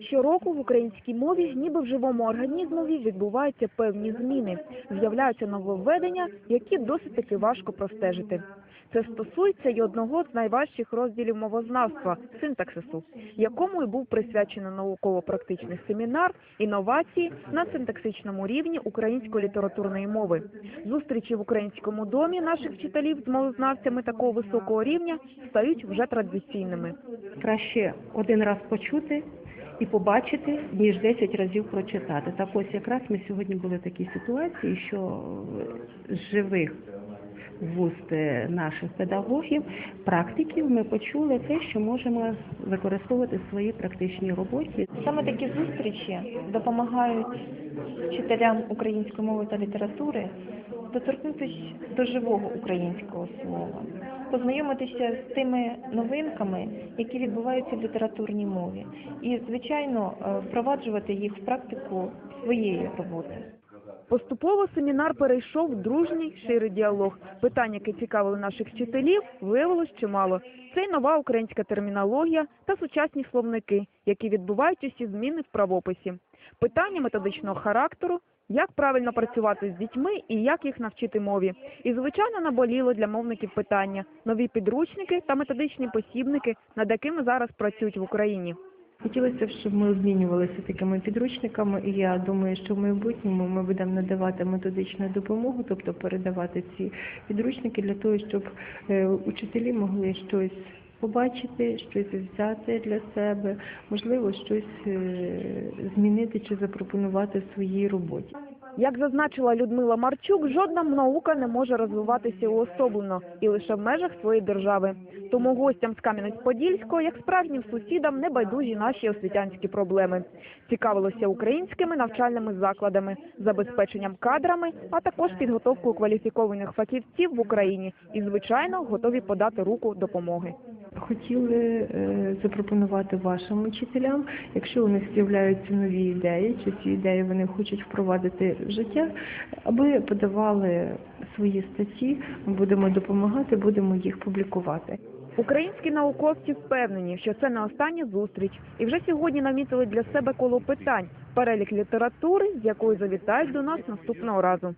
Щороку в українській мові, ніби в живому організмові, відбуваються певні зміни. З'являються нововведення, які досить таки важко простежити. Це стосується й одного з найважчих розділів мовознавства синтаксису, якому і був присвячений науково-практичний семінар інновації на синтаксичному рівні української літературної мови. Зустрічі в українському домі наших вчителів з мовознавцями такого високого рівня стають вже традиційними. краще один раз почути і побачити, ніж 10 разів прочитати. Так ось якраз ми сьогодні були в такій ситуації, що живих вуст е, наших педагогів, практиків, ми почули те, що можемо використовувати в своїй практичній роботі. Саме такі зустрічі допомагають вчителям української мови та літератури доторкнутися до живого українського слова, познайомитися з тими новинками, які відбуваються в літературній мові, і, звичайно, е, впроваджувати їх в практику своєї роботи. Поступово семінар перейшов в дружній ширий діалог. Питань, які цікавили наших вчителів, виявилось чимало. Це й нова українська термінологія та сучасні словники, які відбувають усі зміни в правописі. Питання методичного характеру, як правильно працювати з дітьми і як їх навчити мові. І, звичайно, наболіло для мовників питання нові підручники та методичні посібники, над якими зараз працюють в Україні. Хотілося б, щоб ми обмінювалися такими підручниками, і я думаю, що в майбутньому ми будемо надавати методичну допомогу, тобто передавати ці підручники для того, щоб е, учителі могли щось побачити, щось взяти для себе, можливо, щось е, змінити чи запропонувати в своїй роботі. Як зазначила Людмила Марчук, жодна наука не може розвиватися уособлено і лише в межах своєї держави. Тому гостям з Кам'янець-Подільського, як справжнім сусідам, не байдужі наші освітянські проблеми. Цікавилося українськими навчальними закладами, забезпеченням кадрами, а також підготовкою кваліфікованих фахівців в Україні і, звичайно, готові подати руку допомоги. Хотіли е, запропонувати вашим учителям, якщо у них з'являються нові ідеї, чи ці ідеї вони хочуть впровадити в життя, аби подавали свої статті, ми будемо допомагати, будемо їх публікувати. Українські науковці впевнені, що це не остання зустріч, і вже сьогодні намітили для себе коло питань перелік літератури, з якою завітають до нас наступного разу.